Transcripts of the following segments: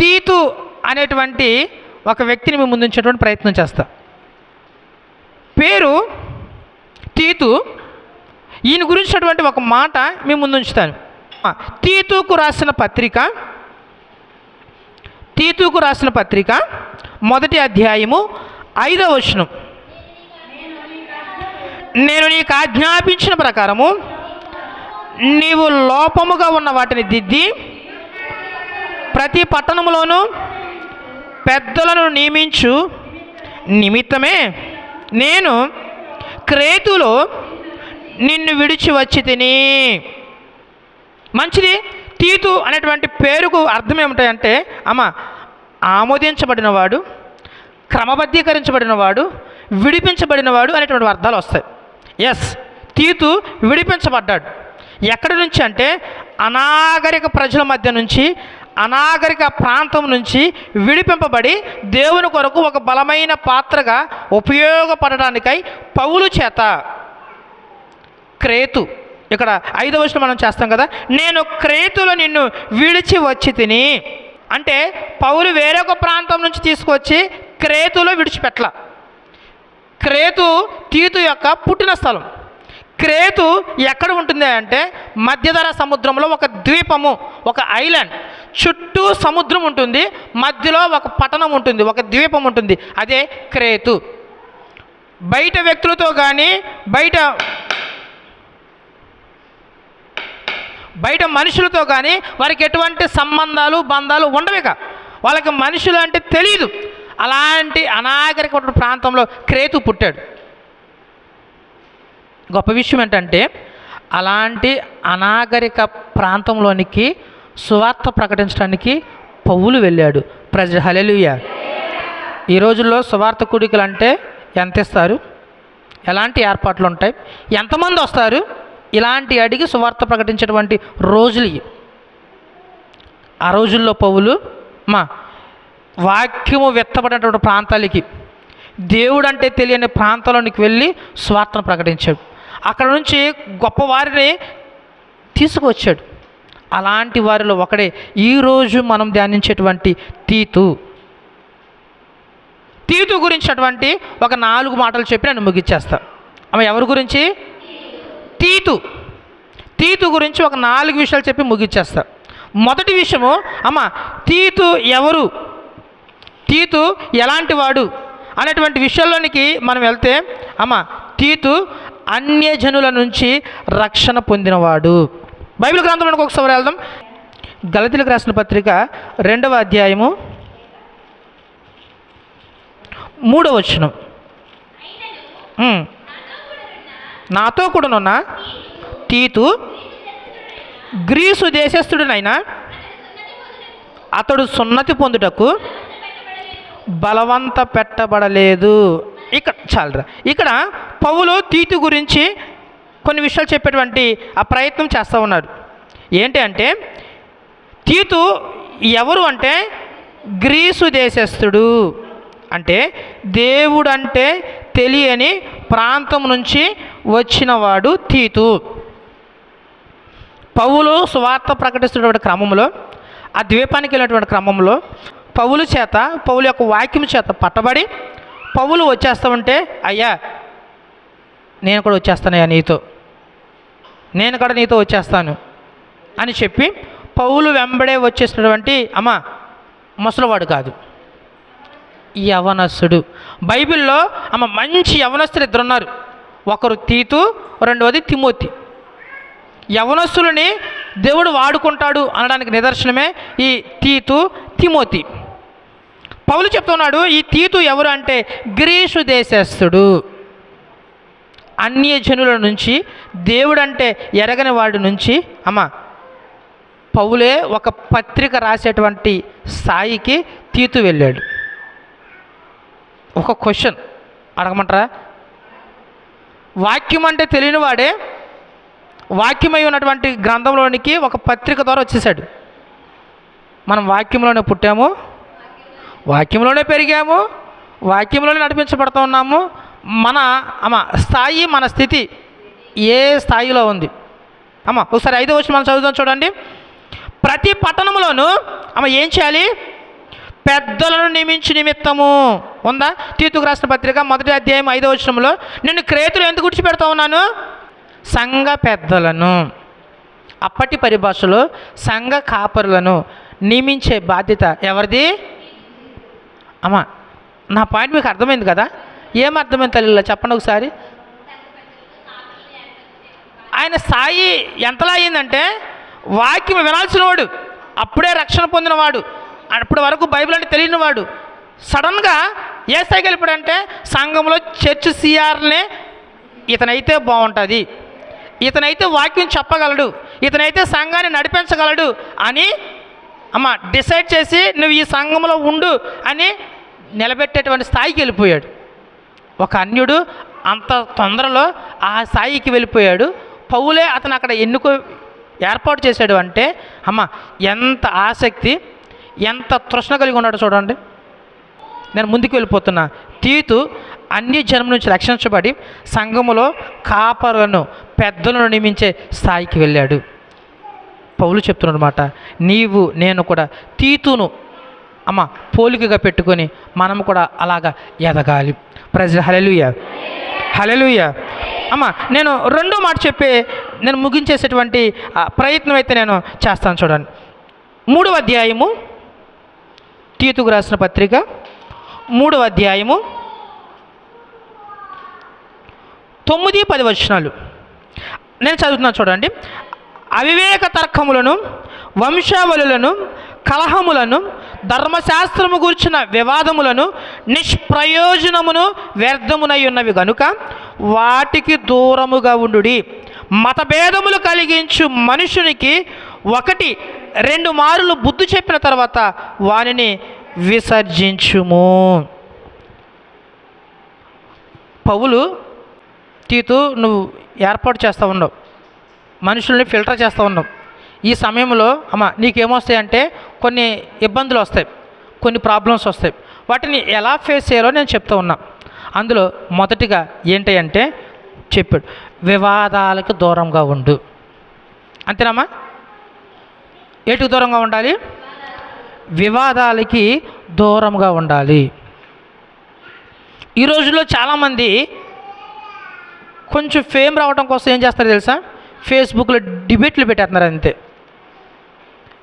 తీతు అనేటువంటి ఒక వ్యక్తిని మేము ముందుంచేటువంటి ప్రయత్నం చేస్తా. పేరు తీతు. ఈయన గురించినటువంటి ఒక మాట మేము ముందు ఉంచుతాను తీతుకు రాసిన పత్రిక తీతుకు రాసిన పత్రిక మొదటి అధ్యాయము ఐదవ వచనం. నేను నీకు ఆజ్ఞాపించిన ప్రకారము నీవు లోపముగా ఉన్న వాటిని దిద్ది ప్రతి పట్టణంలోనూ పెద్దలను నియమించు నిమిత్తమే నేను క్రేతులో నిన్ను విడిచి వచ్చి తిని. మంచిది. తీతు అనేటువంటి పేరుకు అర్థం ఏమిటంటే అమ్మ ఆమోదించబడినవాడు క్రమబద్ధీకరించబడినవాడు విడిపించబడినవాడు అనేటువంటి అర్థాలు వస్తాయి. ఎస్ తీతు విడిపించబడ్డాడు. ఎక్కడి నుంచి అంటే అనాగరిక ప్రజల మధ్య నుంచి అనాగరిక ప్రాంతం నుంచి విడిపింపబడి దేవుని కొరకు ఒక బలమైన పాత్రగా ఉపయోగపడడానికై పౌలు చేత క్రేతు. ఇక్కడ ఐదవ వచనం మనం చేస్తాం కదా నేను క్రేతులో నిన్ను విడిచి వచ్చి తిని అంటే పౌలు వేరొక ప్రాంతం నుంచి తీసుకొచ్చి క్రేతులో విడిచిపెట్టల క్రేతు తీతు యొక్క పుట్టిన స్థలం. క్రేతు ఎక్కడ ఉంటుంది అంటే మధ్యధర సముద్రంలో ఒక ద్వీపము ఒక ఐలాండ్. చుట్టూ సముద్రం ఉంటుంది మధ్యలో ఒక పట్టణం ఉంటుంది ఒక ద్వీపం ఉంటుంది. అదే క్రేతు. బయట వ్యక్తులతో కానీ బయట బయట మనుషులతో కానీ వారికి ఎటువంటి సంబంధాలు బంధాలు ఉండవిక. వాళ్ళకి మనుషులు అంటే తెలియదు అలాంటి అనాగరిక ప్రాంతంలో క్రేతు పుట్టాడు. గొప్ప విషయం ఏంటంటే అలాంటి అనాగరిక ప్రాంతంలోనికి సువార్త ప్రకటించడానికి పౌలు వెళ్ళాడు. ప్రజ హలెలుయ ఈ రోజుల్లో సువార్త కూడికలు అంటే ఎంత ఇస్తారు? ఎలాంటి ఏర్పాట్లు ఉంటాయి? ఎంతమంది వస్తారు? ఇలాంటి అడిగి సువార్త ప్రకటించేటువంటి రోజులు ఆ రోజుల్లో పౌలు మా వాక్యము విత్తబడినటువంటి ప్రాంతాలకి దేవుడు అంటే తెలియని ప్రాంతంలోనికి వెళ్ళి స్వార్థను ప్రకటించాడు. అక్కడ నుంచి గొప్పవారిని తీసుకువచ్చాడు. అలాంటి వారిలో ఒకడే ఈరోజు మనం ధ్యానించేటువంటి తీతు. తీతు గురించినటువంటి ఒక నాలుగు మాటలు చెప్పి నేను ముగిచ్చేస్తా. ఆమె ఎవరి గురించి? తీతు. తీతు గురించి ఒక నాలుగు విషయాలు చెప్పి ముగిచ్చేస్తా. మొదటి విషయము అమ్మ తీతు ఎవరు? తీతు ఎలాంటి వాడు? అనేటువంటి విషయంలోనికి మనం వెళ్తే అమ్మ తీతు అన్యజనుల నుంచి రక్షణ పొందినవాడు. బైబిల్ గ్రంథంలోకి ఒకసారి వెళ్దాం. గలతీలకు రాసిన పత్రిక రెండవ అధ్యాయము మూడవ వచనం. నాతో కూడానున్న తీతు గ్రీసు దేశస్థుడినైనా అతడు సున్నతి పొందుటకు బలవంత పెట్టబడలేదు. ఇక్కడ చాలరా. ఇక్కడ పౌలు తీతు గురించి కొన్ని విషయాలు చెప్పేటువంటి ఆ ప్రయత్నం చేస్తూ ఉన్నారు ఏంటి అంటే తీతు ఎవరు అంటే? గ్రీసు దేశస్థుడు. అంటే దేవుడు అంటే తెలియని ప్రాంతం నుంచి వచ్చినవాడు తీతు. పౌలు సువార్త ప్రకటిస్తున్నటువంటి క్రమంలో ఆ ద్వీపానికి వెళ్ళినటువంటి క్రమంలో పౌలు చేత పౌలు యొక్క వాక్యం చేత పట్టబడి పౌలు వచ్చేస్తా ఉంటే అయ్యా నేను కూడా వచ్చేస్తానయ్యా నీతో. నేను కూడా నీతో వచ్చేస్తాను. అని చెప్పి పౌలు వెంబడే వచ్చేసినటువంటి అమ్మ ముసలివాడు కాదు. యవనస్తుడు. బైబిల్లో అమ్మ మంచి యవనస్తులు ఇద్దరు ఉన్నారు. ఒకరు తీతు రెండవది తిమోతి. యవనస్తులని దేవుడు వాడుకుంటాడు అనడానికి నిదర్శనమే ఈ తీతు తిమోతి. పౌలు చెప్తున్నాడు ఈ తీతు ఎవరు అంటే గ్రీసు దేశస్థుడు. అన్యజనుల నుంచి దేవుడంటే ఎరగని వాడి నుంచి. అమ్మ పౌలే ఒక పత్రిక రాసేటువంటి స్థాయికి తీతు వెళ్ళాడు. ఒక క్వశ్చన్ అడగమంటారా? వాక్యం అంటే తెలియని వాడే వాక్యమై ఉన్నటువంటి గ్రంథంలోనికి ఒక పత్రిక ద్వారా వచ్చేసాడు. మనం వాక్యంలోనే పుట్టాము వాక్యంలోనే పెరిగాము వాక్యంలోనే నడిపించబడుతూ ఉన్నాము. మన అమ్మ స్థాయి మన స్థితి ఏ స్థాయిలో ఉంది? అమ్మ ఒకసారి ఐదో వచ్చి మనం చదువుదాం చూడండి. ప్రతి పట్టణంలోనూ అమ్మ ఏం చేయాలి? పెద్దలను నియమించి నిమిత్తము. ఉందా? తీతుకు రాసిన పత్రిక మొదటి అధ్యాయం ఐదో వచనంలో నేను క్రేతులు ఎందుకు విడిచిపెడతా ఉన్నాను? సంఘ పెద్దలను. అప్పటి పరిభాషలో సంఘ కాపరులను నియమించే బాధ్యత ఎవరిది? అమ్మా నా పాయింట్ మీకు అర్థమైంది కదా? ఏం అర్థమైంది తల్లిలో చెప్పండి ఒకసారి? ఆయన స్థాయి ఎంతలా అయ్యిందంటే వాక్యం వినాల్సినవాడు అప్పుడే రక్షణ పొందినవాడు అప్పటి వరకు బైబిల్ అంటే తెలియనివాడు సడన్గా ఏ స్థాయికి వెళ్ళిపోయాడంటే సంఘంలో చర్చ్ సిఆర్నే ఇతనైతే బాగుంటుంది ఇతనైతే వాక్యం చెప్పగలడు ఇతనైతే సంఘాన్ని నడిపించగలడు అని అమ్మ డిసైడ్ చేసి నువ్వు ఈ సంఘంలో ఉండు అని నిలబెట్టేటువంటి స్థాయికి వెళ్ళిపోయాడు. ఒక అన్యుడు అంత తొందరలో ఆ స్థాయికి వెళ్ళిపోయాడు. పౌలే అతను అక్కడ ఎన్నుకో ఏర్పాటు చేశాడు అంటే అమ్మ ఎంత ఆసక్తి ఎంత తృష్ణ కలిగి ఉన్నాడో చూడండి. నేను ముందుకు వెళ్ళిపోతున్నా. తీతు అన్ని జన్మ నుంచి రక్షించబడి సంఘములో కాపరులను పెద్దలను నియమించే స్థాయికి వెళ్ళాడు. పౌలు చెప్తున్నమాట నీవు నేను కూడా తీతును అమ్మ పోలికగా పెట్టుకొని మనం కూడా అలాగా ఎదగాలి. ప్రజలు హలెలుయ హలెలుయ అమ్మ నేను రెండో మాట చెప్పే నేను ముగించేసేటువంటి ప్రయత్నం అయితే నేను చేస్తాను చూడండి. మూడవ అధ్యాయము తీతుకు రాసిన పత్రిక మూడవ అధ్యాయము తొమ్మిది పది వచనాలు. నేను చదువుతున్నాను చూడండి. అవివేక తర్కములను వంశావళులను కలహములను ధర్మశాస్త్రము గూర్చిన వివాదములను నిష్ప్రయోజనమును వ్యర్థమునై ఉన్నవి గనుక వాటికి దూరముగా ఉండుడి. మతభేదములు కలిగించు మనుషునికి ఒకటి రెండు మారులు బుద్ధి చెప్పిన తర్వాత వానిని విసర్జించుము. పౌలు తీతు నువ్వు ఏర్పాటు చేస్తూ ఉండవు మనుషుల్ని ఫిల్టర్ చేస్తూ ఉన్నాం. ఈ సమయంలో అమ్మ నీకేమొస్తాయంటే కొన్ని ఇబ్బందులు వస్తాయి కొన్ని ప్రాబ్లమ్స్ వస్తాయి. వాటిని ఎలా ఫేస్ చేయాలో నేను చెప్తూ ఉన్నా. అందులో మొదటిగా ఏంటి అంటే చెప్పాడు వివాదాలకు దూరంగా ఉండు. అంతేనమ్మా? ఏటికి దూరంగా ఉండాలి? వివాదాలకి దూరంగా ఉండాలి. ఈ రోజుల్లో చాలామంది కొంచెం ఫేమ్ రావడం కోసం ఏం చేస్తారు తెలుసా? ఫేస్బుక్లో డిబేట్లు పెట్టేస్తున్నారు అంతే.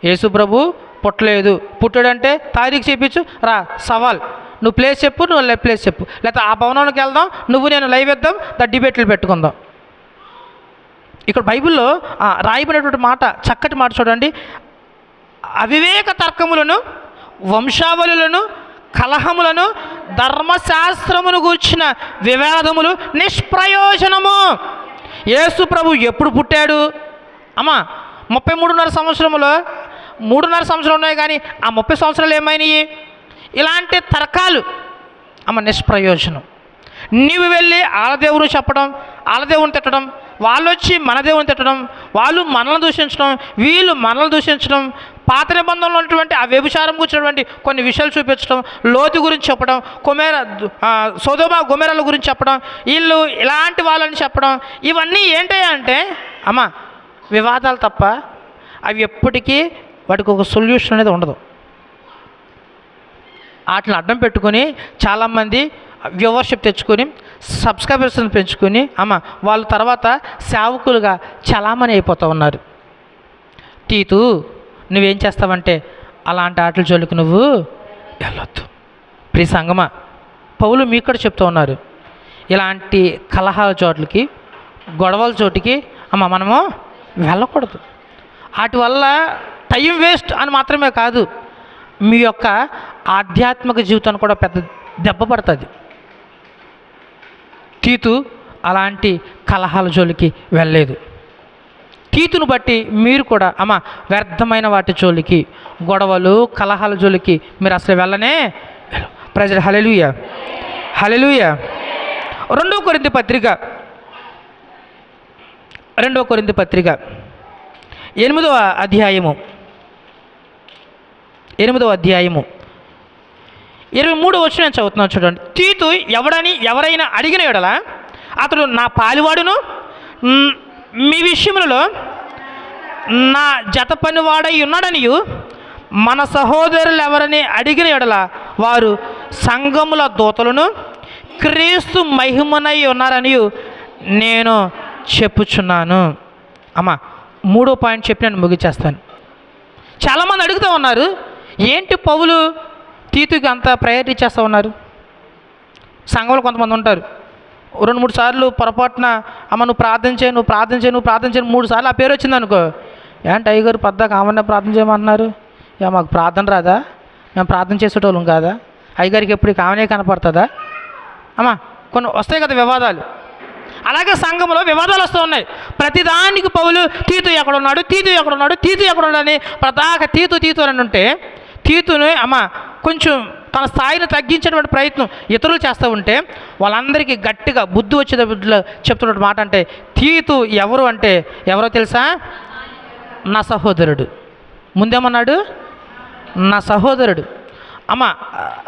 యేసు ప్రభు పుట్టలేదు. పుట్టాడంటే తారీఖు చేపించు రా సవాల్. నువ్వు ప్లేస్ చెప్పు నువ్వు లే- ప్లేస్ చెప్పు. లేకపోతే ఆ భవనంలోకి వెళ్దాం నువ్వు నేను లైవ్ ఇద్దాం దా డిబేట్లు పెట్టుకుందాం. ఇక్కడ బైబిల్లో రాయబడినటువంటి మాట చక్కటి మాట చూడండి. అవివేక తర్కములను వంశావళులను కలహములను ధర్మశాస్త్రమును గూర్చిన వివాదములు నిష్ప్రయోజనము. యేసు ప్రభు ఎప్పుడు పుట్టాడు? అమ్మా ముప్పై మూడున్నర సంవత్సరములో మూడున్నర సంవత్సరాలు ఉన్నాయి కానీ ఆ ముప్పై సంవత్సరాలు ఏమైనాయి? ఇలాంటి తర్కాలు. అమ్మ నిష్ప్రయోజనం. నీవు వెళ్ళి ఆలదేవుని చెప్పడం ఆలదేవుని తిట్టడం వాళ్ళు వచ్చి మన దేవుని తిట్టడం వాళ్ళు మనల్ని దూషించడం వీళ్ళు మనల్ని దూషించడం పాత నిబంధనలో ఉన్నటువంటి ఆ వ్యభిచారం కూర్చున్నటువంటి కొన్ని విషయాలు చూపించడం లోతు గురించి చెప్పడం కుమేర ఆ, సోదోమ గుమెరల గురించి చెప్పడం వీళ్ళు ఇలాంటి వాళ్ళని చెప్పడం ఇవన్నీ ఏంటయ్యా అంటే అమ్మ వివాదాలు తప్ప అవి ఎప్పటికీ వాటికి ఒక సొల్యూషన్ అనేది ఉండదు. వాటిని అడ్డం పెట్టుకొని చాలామంది వ్యూవర్షిప్ తెచ్చుకొని సబ్స్క్రైబర్స్ని పెంచుకొని అమ్మ వాళ్ళ తర్వాత సేవకులుగా చలామణి అయిపోతూ ఉన్నారు. తీతు నువ్వేం చేస్తావంటే అలాంటి ఆటల జోలికి నువ్వు వెళ్ళొద్దు. ప్రియ సంగమా పౌలు మీకు కూడా చెప్తూ ఉన్నారు. ఇలాంటి కలహాల చోట్లకి గొడవల చోటికి అమ్మ మనము వెళ్ళకూడదు. వాటి వల్ల టైం వేస్ట్ అని మాత్రమే కాదు మీ యొక్క ఆధ్యాత్మిక జీవితాన్ని కూడా పెద్ద దెబ్బ పడుతుంది. తీతు అలాంటి కలహాల జోలికి వెళ్ళలేదు. తీతును బట్టి మీరు కూడా అమ్మ వ్యర్థమైన వాటి జోలికి గొడవలు కలహాల జోలికి మీరు అసలు వెళ్ళనే ప్రజలు హలెలుయ హలెలుయ రెండో కొరింది పత్రిక. రెండో కొరింది పత్రిక. ఎనిమిదవ అధ్యాయము. ఎనిమిదవ అధ్యాయము. ఇరవై మూడు వచ్చిన నేను చదువుతున్నాను చూడండి. తీతు ఎవడని ఎవరైనా అడిగిన ఎడల అతడు నా పాలివాడును మీ విషయములలో నా జత పనివాడై ఉన్నాడనియు మన సహోదరులు ఎవరని అడిగిన ఎడల వారు సంఘముల దూతలను క్రీస్తు మహిమనై ఉన్నారని నేను చెప్పుచున్నాను. అమ్మా మూడో పాయింట్ చెప్పి నేను ముగిచేస్తాను. చాలామంది అడుగుతూ ఉన్నారు ఏంటి పౌలు తీతుకి అంత ప్రయారిటీ చేస్తూ ఉన్నారు. సంఘంలో కొంతమంది ఉంటారు. రెండు మూడు సార్లు పొరపాటున అమ్మ నువ్వు ప్రార్థన చేయి నువ్వు ప్రార్థన చేయి నువ్వు ప్రార్థన మూడు సార్లు ఆ పేరు వచ్చింది అనుకో ఏంటి అయ్యగారు పద్దాక ఆమెనే ప్రార్థన చేయమన్నారు ఇక మాకు ప్రార్థన రాదా? మేము ప్రార్థన చేసేటోళ్ళం కాదా? అయ్యగారికి ఎప్పుడు ఆమెనే కనపడుతుందా? అమ్మా కొన్ని వస్తాయి కదా వివాదాలు. అలాగే సంఘంలో వివాదాలు వస్తూ ఉన్నాయి. ప్రతిదానికి పౌలు తీతు ఎక్కడ ఉన్నాడు తీతు ఎక్కడ ఉన్నాడు తీతు ఎక్కడ ఉన్నాడు అని ప్రదాక తీతు తీతు అని ఉంటే తీతుని అమ్మ కొంచెం తన స్థాయిని తగ్గించేటువంటి ప్రయత్నం ఇతరులు చేస్తూ ఉంటే వాళ్ళందరికీ గట్టిగా బుద్ధి వచ్చే బుద్ధిలో చెప్తున్న మాట అంటే తీతు ఎవరు? అంటే ఎవరో తెలుసా? నా సహోదరుడు. ముందేమన్నాడు? నా సహోదరుడు. అమ్మ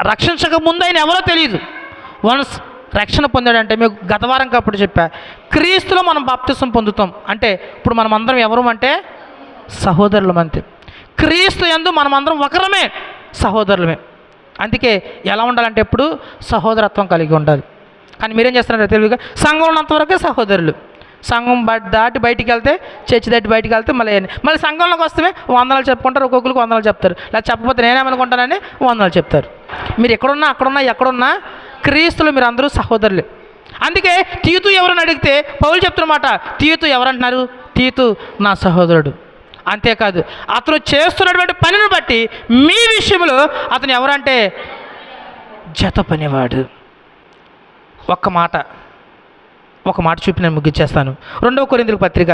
రక్షించక ముందు ఆయన ఎవరో తెలియదు వన్స్ రక్షణ పొందాడంటే మీకు గత వారం చెప్పా క్రీస్తులో మనం బాప్తిసం పొందుతాం. అంటే ఇప్పుడు మనం అందరం ఎవరు అంటే? సహోదరులం అంతే క్రీస్తు ఎందు మనమందరం ఒకరమే సహోదరులమే. అందుకే ఎలా ఉండాలంటే ఎప్పుడు సహోదరత్వం కలిగి ఉండాలి. కానీ మీరేం చేస్తున్నారు తెలివిగా సంఘం ఉన్నంతవరకే సహోదరులు. సంఘం దాటి బయటికి వెళ్తే చర్చి దాటి బయటికి వెళ్తే మళ్ళీ మళ్ళీ సంఘంలోకి వస్తే వందనాలు చెప్పుకుంటారు ఒక్కొక్కరికి వందనాలు చెప్తారు. లేదా చెప్పకపోతే నేనేమనుకుంటానని వందనాలు చెప్తారు. మీరు ఎక్కడున్నా అక్కడున్నా ఎక్కడున్నా క్రీస్తులు మీరు అందరూ సహోదరులే. అందుకే తీతు ఎవరని అడిగితే పౌలు చెప్తున్నమాట తీతు ఎవరంటున్నారు? తీతు నా సహోదరుడు. అంతేకాదు అతను చేస్తున్నటువంటి పనిని బట్టి మీ విషయంలో అతను ఎవరంటే జత పనివాడు. ఒక్క మాట ఒక మాట చూపి నేను ముగించేస్తాను. రెండవ కొరిందుల పత్రిక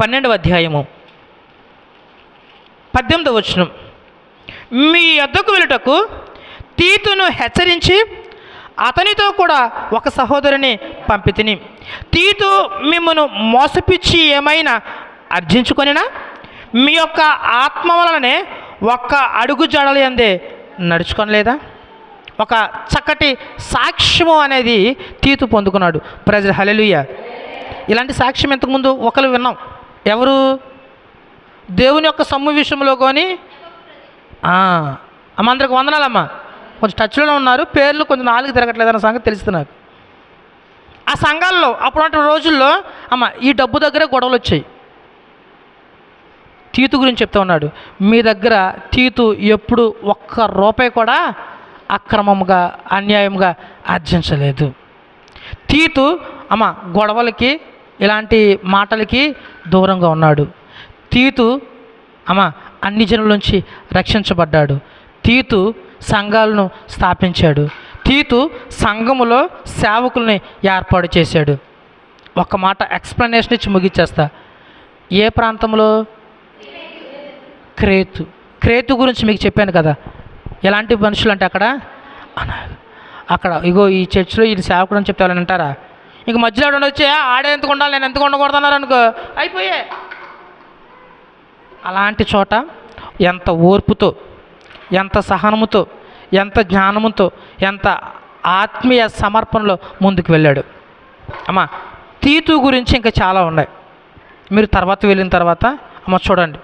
పన్నెండవ అధ్యాయము పద్దెనిమిదవ వచనం. మీ యొద్దకు వెళ్ళుటకు తీతును హెచ్చరించి అతనితో కూడా ఒక సహోదరుని పంపితిని. తీతు మిమ్మను మోసపిచ్చి ఏమైనా అర్జించుకొనినా? మీ యొక్క ఆత్మ వలననే ఒక్క అడుగు జడలు అందే నడుచుకొనలేదా? ఒక చక్కటి సాక్ష్యము అనేది తీతు పొందుకున్నాడు. ప్రజలు హలెలుయ ఇలాంటి సాక్ష్యం ఇంతకుముందు ఒకరు విన్నాం. ఎవరు? దేవుని యొక్క సొమ్ము విషయంలో కొని అమ్మ అందరికి వందనాలమ్మా. కొంచెం టచ్లో ఉన్నారు. పేర్లు కొంచెం నాలుగు తిరగట్లేదు అన్న సంగతి తెలుస్తుంది నాకు. ఆ సంఘాల్లో అప్పుడు రోజుల్లో అమ్మ ఈ డబ్బు దగ్గరే గొడవలు వచ్చాయి. తీతు గురించి చెప్తా ఉన్నాడు. మీ దగ్గర తీతు ఎప్పుడు ఒక్క రూపాయి కూడా అక్రమంగా అన్యాయంగా ఆర్జించలేదు. తీతు అమ్మ గొడవలకి ఇలాంటి మాటలకి దూరంగా ఉన్నాడు. తీతు అమ్మ అన్ని జనుల నుంచి రక్షించబడ్డాడు. తీతు సంఘాలను స్థాపించాడు. తీతు సంఘములో సేవకుల్ని ఏర్పాటు చేశాడు. ఒక మాట ఎక్స్ప్లెనేషన్ ఇచ్చి ముగిచ్చేస్తా. ఏ ప్రాంతంలో క్రేతు. క్రేతు గురించి మీకు చెప్పాను కదా. ఎలాంటి మనుషులు అంటే అక్కడ అక్కడ ఇగో ఈ చర్చిలో ఈ సేవకుడు అని చెప్తే అంటారా? ఇంక మధ్యలో ఎవడన్నా వచ్చి ఆడే ఎందుకు ఉండాలి? నేను ఎందుకు ఉండకూడదు అన్నారు అనుకో. అయిపోయే. అలాంటి చోట ఎంత ఓర్పుతో ఎంత సహనముతో ఎంత జ్ఞానముతో ఎంత ఆత్మీయ సమర్పణలో ముందుకు వెళ్ళాడు. అమ్మ తీతు గురించి ఇంకా చాలా ఉన్నాయి. మీరు తర్వాత వెళ్ళిన తర్వాత అమ్మ చూడండి.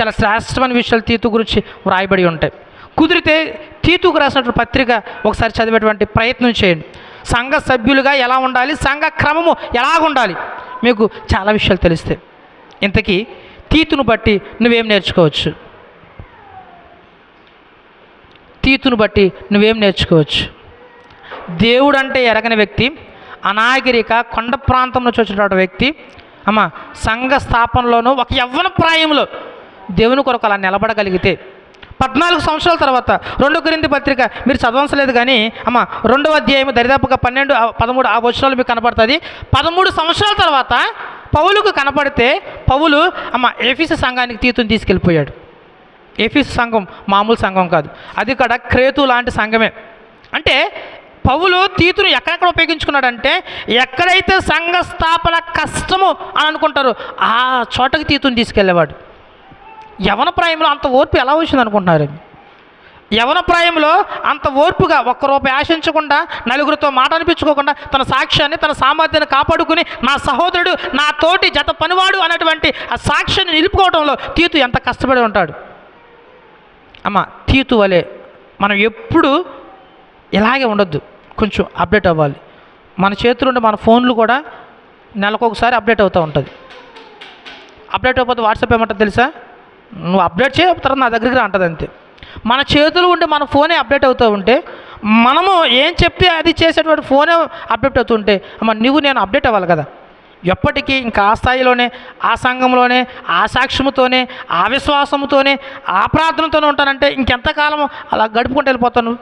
చాలా శ్రేష్టమైన విషయాలు తీతు గురించి వ్రాయబడి ఉంటాయి. కుదిరితే తీతుకు రాసినటువంటి పత్రిక ఒకసారి చదివేటువంటి ప్రయత్నం చేయండి. సంఘ సభ్యులుగా ఎలా ఉండాలి సంఘ క్రమము ఎలాగ ఉండాలి మీకు చాలా విషయాలు తెలుస్తాయి. ఇంతకీ తీతును బట్టి నువ్వేం నేర్చుకోవచ్చు? తీతును బట్టి నువ్వేం నేర్చుకోవచ్చు? దేవుడు అంటే ఎరగని వ్యక్తి అనాగరిక కొండ ప్రాంతం నుంచి వచ్చినటువంటి వ్యక్తి అమ్మ సంఘ స్థాపనలోనూ ఒక యవ్వన ప్రాయంలో దేవుని కొరకు అలా నిలబడగలిగితే పద్నాలుగు సంవత్సరాల తర్వాత రెండో కొరింది పత్రిక మీరు చదవంచలేదు కానీ అమ్మ రెండవ అధ్యాయం దరిదాపుగా పన్నెండు పదమూడు ఆ వచనాలు మీకు కనపడుతుంది. పదమూడు సంవత్సరాల తర్వాత పౌలుకు కనపడితే పౌలు అమ్మ ఏఫీసీ సంఘానికి తీతుని తీసుకెళ్ళిపోయాడు. ఏఫీస్ సంఘం మామూలు సంఘం కాదు. అది ఇక్కడ క్రేతు లాంటి సంఘమే. అంటే పౌలు తీతును ఎక్కడెక్కడ ఉపయోగించుకున్నాడంటే ఎక్కడైతే సంఘ స్థాపన కష్టము అని అనుకుంటారో ఆ చోటకి తీతుని తీసుకెళ్ళేవాడు. యవన ప్రాయంలో అంత ఓర్పు ఎలా వచ్చింది అనుకుంటున్నారు? యవన ప్రాయంలో అంత ఓర్పుగా ఒక్క రూపాయి ఆశించకుండా నలుగురితో మాట అనిపించుకోకుండా తన సాక్ష్యాన్ని తన సామర్థ్యాన్ని కాపాడుకుని నా సహోదరుడు నా తోటి జత పనివాడు అనేటువంటి ఆ సాక్ష్యాన్ని నిలుపుకోవడంలో తీతు ఎంత కష్టపడి ఉంటాడు. అమ్మ తీతు వలె మనం ఎప్పుడు ఇలాగే ఉండొద్దు. కొంచెం అప్డేట్ అవ్వాలి. మన చేతులు ఉండే మన ఫోన్లు కూడా నెలకొకసారి అప్డేట్ అవుతూ ఉంటుంది. అప్డేట్ అయిపోతే వాట్సాప్ ఏమంటుంది తెలుసా? నువ్వు అప్డేట్ చేయ తర్వాత నా దగ్గరికి అంటది అంతే. మన చేతులు ఉంటే మన ఫోనే అప్డేట్ అవుతూ ఉంటే మనము ఏం చెప్తే అది చేసేటువంటి ఫోనే అప్డేట్ అవుతుంటే అమ్మ నువ్వు నేను అప్డేట్ అవ్వాలి కదా. ఎప్పటికీ ఇంకా ఆ స్థాయిలోనే ఆ సంఘంలోనే ఆ సాక్ష్యముతోనే ఆ విశ్వాసముతోనే ఆ ప్రార్థనతోనే ఉంటానంటే ఇంకెంతకాలం అలా గడుపుకుంటూ వెళ్ళిపోతాను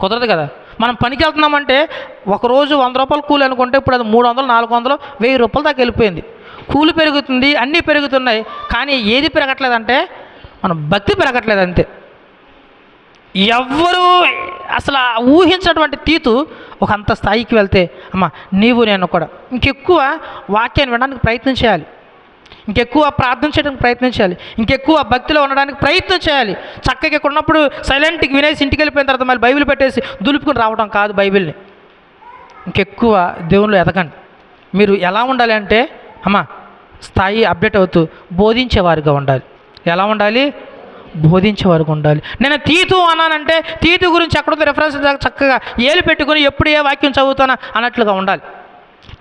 కుదరదు కదా. మనం పనికి వెళ్తున్నామంటే ఒకరోజు వంద రూపాయలు కూలి అనుకుంటే ఇప్పుడు అది మూడు వందలు నాలుగు వందలు వెయ్యి రూపాయల దాకా వెళ్ళిపోయింది. కూలి పెరుగుతుంది అన్నీ పెరుగుతున్నాయి. కానీ ఏది పెరగట్లేదంటే మన భక్తి పెరగట్లేదు అంతే. ఎవ్వరూ అసలు ఊహించినటువంటి తీతు ఒక అంత స్థాయికి వెళ్తే అమ్మ నీవు నేను కూడా. ఇంకెక్కువ వాక్యాన్ని వినడానికి ప్రయత్నం చేయాలి. ఇంకెక్కువ ప్రార్థన చేయడానికి ప్రయత్నం చేయాలి. ఇంకెక్కువ భక్తిలో ఉండడానికి ప్రయత్నం చేయాలి. చక్కగా ఇక్కడ ఉన్నప్పుడు సైలెంట్కి వినేసి ఇంటికి వెళ్ళిపోయిన తర్వాత మళ్ళీ బైబిల్ పెట్టేసి దులుపుకుని రావడం కాదు బైబిల్ని. ఇంకెక్కువ దేవుళ్ళు ఎదగండి. మీరు ఎలా ఉండాలి అంటే అమ్మా స్థాయి అప్డేట్ అవుతూ బోధించేవారుగా ఉండాలి. ఎలా ఉండాలి? బోధించేవారుగా ఉండాలి. నేను తీతు అన్నానంటే తీతు గురించి ఎక్కడో రెఫరెన్స్ చక్కగా ఏలు పెట్టుకుని ఎప్పుడు ఏ వాక్యం చదువుతానా అన్నట్లుగా ఉండాలి.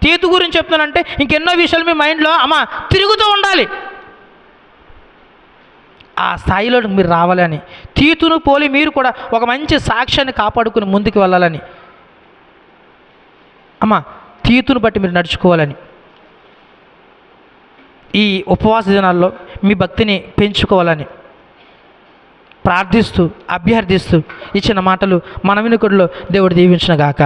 తీతు గురించి చెప్తానంటే ఇంకెన్నో విషయాలు మీ మైండ్లో అమ్మ తిరుగుతూ ఉండాలి. ఆ స్థాయిలో మీరు రావాలని తీతును పోలి మీరు కూడా ఒక మంచి సాక్ష్యాన్ని కాపాడుకుని ముందుకు వెళ్ళాలని. అమ్మ తీతును బట్టి మీరు నడుచుకోవాలని. ఈ ఉపవాస దినాల్లో మీ భక్తిని పెంచుకోవాలని ప్రార్థిస్తూ అభ్యర్థిస్తూ ఇచ్చిన మాటలు మన వినుకుడిలో దేవుడు దీవించిన గాక.